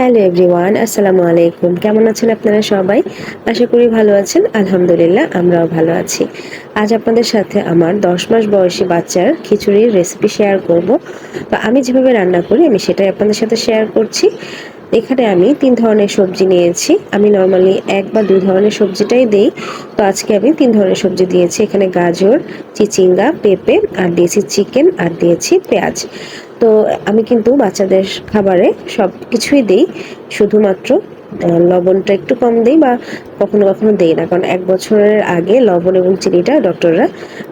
Hello everyone, আসসালামু আলাইকুম। কেমন আছেন আপনারা সবাই? আশা করি ভালো আছেন। আলহামদুলিল্লাহ, আমরাও ভালো আছি। আজ আপনাদের সাথে আমার দশ মাস বয়সী বাচ্চার খিচুড়ির রেসিপি শেয়ার করব। বা আমি যেভাবে রান্না করি, আমি সেটাই আপনাদের সাথে শেয়ার করছি। এখানে আমি তিন ধরনের সবজি নিয়েছি। আমি নর্মালি এক বা দুই ধরনের সবজিটাই দিই। তো আজকে আমি তিন ধরনের সবজি দিয়েছি। এখানে গাজর, চিচিঙ্গা, পেঁপে, আর দিয়েছি চিকেন, আর দিয়েছি পেঁয়াজ। তো আমি কিন্তু বাচ্চাদের খাবারে সব কিছুই দিই। শুধুমাত্র লবণটা একটু কম দিই বা কখনো কখনো দেই না। কারণ এক বছরের আগে লবণ এবং চিনিটা ডক্টররা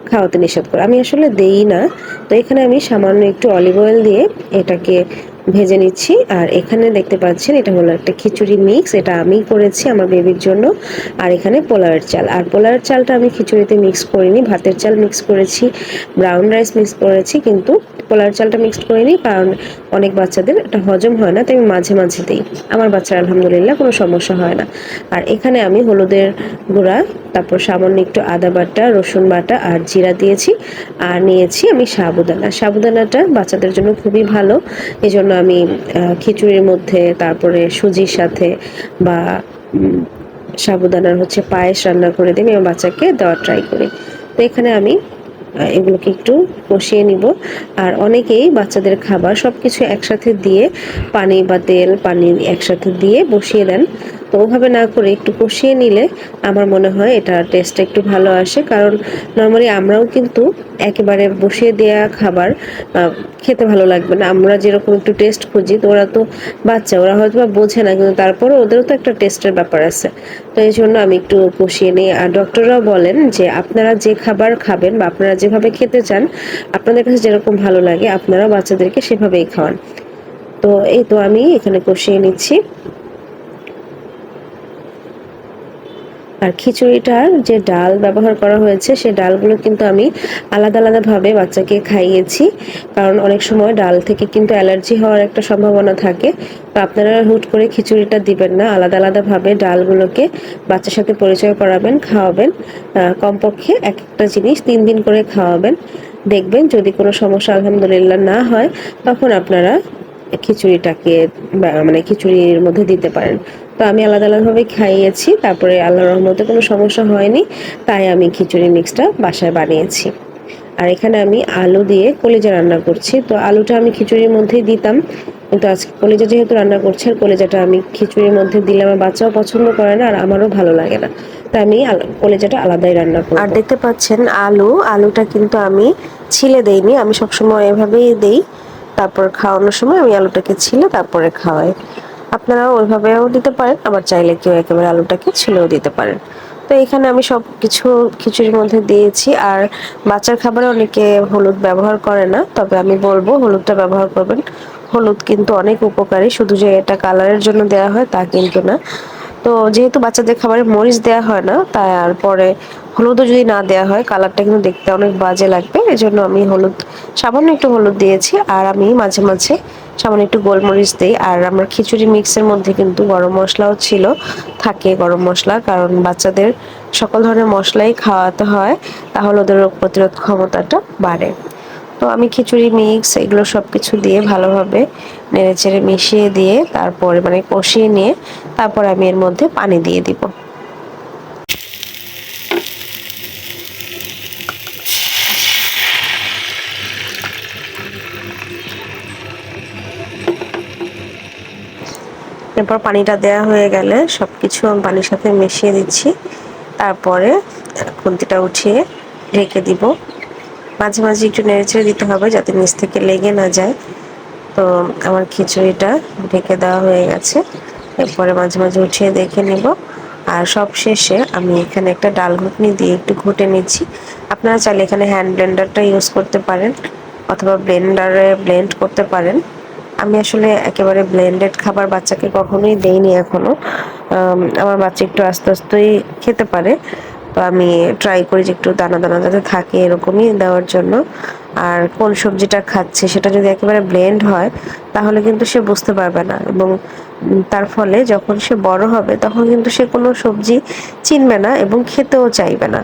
খাওয়াতে নিষেধ করে। আমি আসলে দেই না। তো এখানে আমি সামান্য একটু অলিভ অয়েল দিয়ে এটাকে ভেজে নিচ্ছি। আর এখানে দেখতে পাচ্ছেন, এটা হলো একটা খিচুড়ি মিক্স এটা আমি করেছি আমার বেবির জন্য। আর এখানে পোলাওয়ের চাল। আর পোলাওয়ের চালটা আমি খিচুড়িতে মিক্স করিনি, ভাতের চাল মিক্স করেছি ব্রাউন রাইস মিক্স করেছি, কিন্তু পোলাওয়ের চালটা মিক্সড করিনি, কারণ অনেক বাচ্চাদের এটা হজম হয় না, তাই আমি মাঝে মাঝে দিই আমার বাচ্চার আলহামদুলিল্লাহ কোনো সমস্যা হয় না। আর এখানে আমি হলুদের গুঁড়া তারপর সামান্য একটু আদা বাটা, রসুন বাটা আর জিরা দিয়েছি আর নিয়েছি আমি সাবুদানা। সাবুদানাটা বাচ্চাদের জন্য খুবই ভালো। এই জন্য আমি খিচুড়ির মধ্যে, তারপরে সুজির সাথে বা সাবুদানার হচ্ছে পায়েস রান্না করে দিই আমি বাচ্চাকে দেওয়ার ট্রাই করি। তো এখানে আমি এগুলোকে একটু কষিয়ে নিব। আর অনেকেই বাচ্চাদের খাবার সব কিছু একসাথে দিয়ে পানি বা তেল, পানি একসাথে দিয়ে বসিয়ে দেন। ওভাবে না করে একটু কষিয়ে নিলে আমার মনে হয় এটা টেস্টটা একটু ভালো আসে। কারণ নর্মালি আমরাও কিন্তু একেবারে বসিয়ে দেওয়া খাবার খেতে ভালো লাগবে না। আমরা যেরকম একটু টেস্ট খুঁজি, তো ওরা তো বাচ্চা, ওরা হয়তো বা বোঝে না, কিন্তু তারপরে ওদেরও তো একটা টেস্টের ব্যাপার আছে। তো এই জন্য আমি একটু কষিয়ে নিই। আর ডক্টররাও বলেন যে, আপনারা যে খাবার খাবেন বা আপনারা যেভাবে খেতে চান, আপনাদের কাছে যেরকম ভালো লাগে আপনারা বাচ্চাদেরকে সেভাবেই খাওয়ান। তো এই তো আমি এখানে কষিয়ে নিচ্ছি। আর খিচুড়িটার যে ডাল ব্যবহার করা হয়েছে সেই ডালগুলো কিন্তু আমি আলাদা আলাদাভাবে বাচ্চাকে খাইয়েছি। কারণ অনেক সময় ডাল থেকে কিন্তু অ্যালার্জি হওয়ার একটা সম্ভাবনা থাকে। তো আপনারা হুট করে খিচুড়িটা দিবেন না, আলাদা আলাদাভাবে ডালগুলোকে বাচ্চার সাথে পরিচয় করাবেন, খাওয়াবেন। কমপক্ষে এক একটা জিনিস তিন দিন করে খাওয়াবেন। দেখবেন যদি কোনো সমস্যা আলহামদুলিল্লাহ না হয়, তখন আপনারা খিচুড়িটাকে মানে খিচুড়ির মধ্যে দিতে পারেন। তো আমি আলাদা আলাদাভাবে খাইয়েছি, তারপরে আল্লাহর রহমতে কোনো সমস্যা হয়নি, তাই আমি খিচুড়ি মিক্সটা বাসায় বানিয়েছি। আর এখানে আমি আলু দিয়ে কলেজা রান্না করছি, তো আলুটা আমি খিচুড়ির মধ্যেই দিতাম, কিন্তু আজকে কলেজা যেহেতু রান্না করছি, আর কলিজাটা আমি খিচুড়ির মধ্যে দিলে আমার বাচ্চাও পছন্দ করে না, আর আমারও ভালো লাগে না। তাই আমি কলিজাটা আলাদাই রান্না করি আর দেখতে পাচ্ছেন আলু, আলুটা কিন্তু আমি ছিলে দেইনি, আমি সবসময় এভাবেই দেই, তারপর খাওয়ানোর সময় আমি আলুটাকে ছিলে তারপরে খাওয়াই। আপনারাও ওইভাবেও দিতে পারেন, আবার চাইলে কেউ একেবারে আলুটাকে ছিলেও দিতে পারেন। তো এখানে আমি সব কিছু খিচুড়ির মধ্যে দিয়েছি, আর বাচ্চার খাবারে অনেকে হলুদ ব্যবহার করে না, তবে আমি বলব হলুদটা ব্যবহার করবেন। হলুদ কিন্তু অনেক উপকারী, শুধু যে এটা কালারের জন্য দেওয়া হয় তা কিন্তু না। তো যেহেতু বাচ্চাদের খাবারে মরিচ দেওয়া হয় না তাই আর পরে হলুদও যদি না দেওয়া হয়, কালারটা কিন্তু দেখতে অনেক বাজে লাগবে। এজন্য আমি হলুদ, সামান্য একটু হলুদ দিয়েছি, আর আমি মাঝে মাঝে সামান্য একটু গোলমরিচ দিই। আর আমার খিচুড়ি মিক্সের মধ্যে কিন্তু গরম মশলাও ছিল, থাকে গরম মশলা, কারণ বাচ্চাদের সকল ধরনের মশলাই খাওয়াতে হয়, তাহলে ওদের রোগ প্রতিরোধ ক্ষমতাটা বাড়ে। তো আমি খিচুড়ি মিক্স এগুলো সব কিছু দিয়ে ভালোভাবে নেড়ে চেড়ে মিশিয়ে দিয়ে তারপরে মানে কষিয়ে নিয়ে তারপর আমি এর মধ্যে পানি দিয়ে দিব। এরপর পানিটা দেওয়া হয়ে গেলে সব কিছু আমি পানির সাথে মিশিয়ে দিচ্ছি। তারপরে খুন্তিটা উঠিয়ে ঢেকে দিব। মাঝে মাঝে একটু নেড়ে ছেড়ে দিতে হবে যাতে নিচ থেকে লেগে না যায়। তো আমার খিচুড়িটা ঢেকে দেওয়া হয়ে গেছে। এরপরে মাঝে মাঝে উঠিয়ে দেখে নিব। আর সব শেষে আমি এখানে একটা ডাল ঘুটনি দিয়ে একটু ঘুটে নিচ্ছি। আপনারা চাইলে এখানে হ্যান্ড ব্লেন্ডারটা ইউজ করতে পারেন অথবা ব্লেন্ডারে ব্লেন্ড করতে পারেন। আমি আসলে একেবারে ব্লেন্ডেড খাবার বাচ্চাকে কখনোই দেইনি এখনও। আমার বাচ্চা একটু আস্তে আস্তেই খেতে পারে। তো আমি ট্রাই করি যে একটু দানা দানা যাতে থাকে এরকমই দেওয়ার জন্য। আর কোন সবজিটা খাচ্ছে সেটা যদি একেবারে ব্লেন্ড হয়, তাহলে কিন্তু সে বুঝতে পারবে না। এবং তার ফলে যখন সে বড় হবে, তখন কিন্তু সে কোনো সবজি চিনবে না এবং খেতেও চাইবে না।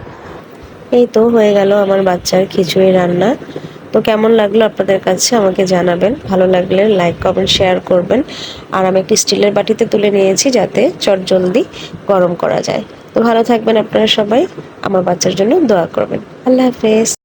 এই তো হয়ে গেল আমার বাচ্চার খিচুড়ি রান্না। তো কেমন লাগল আপনাদের কাছে আমাকে জানাবেন। ভালো লাগলে লাইক কমেন্ট শেয়ার করবেন। আর আমি একটি স্টিলের বাটিতে তুলে নিয়েছি যাতে চট জলদি গরম করা যায়। তো ভালো থাকবেন আপনারা সবাই। আমার বাচ্চার জন্য দোয়া করবেন। আল্লাহ হাফেজ।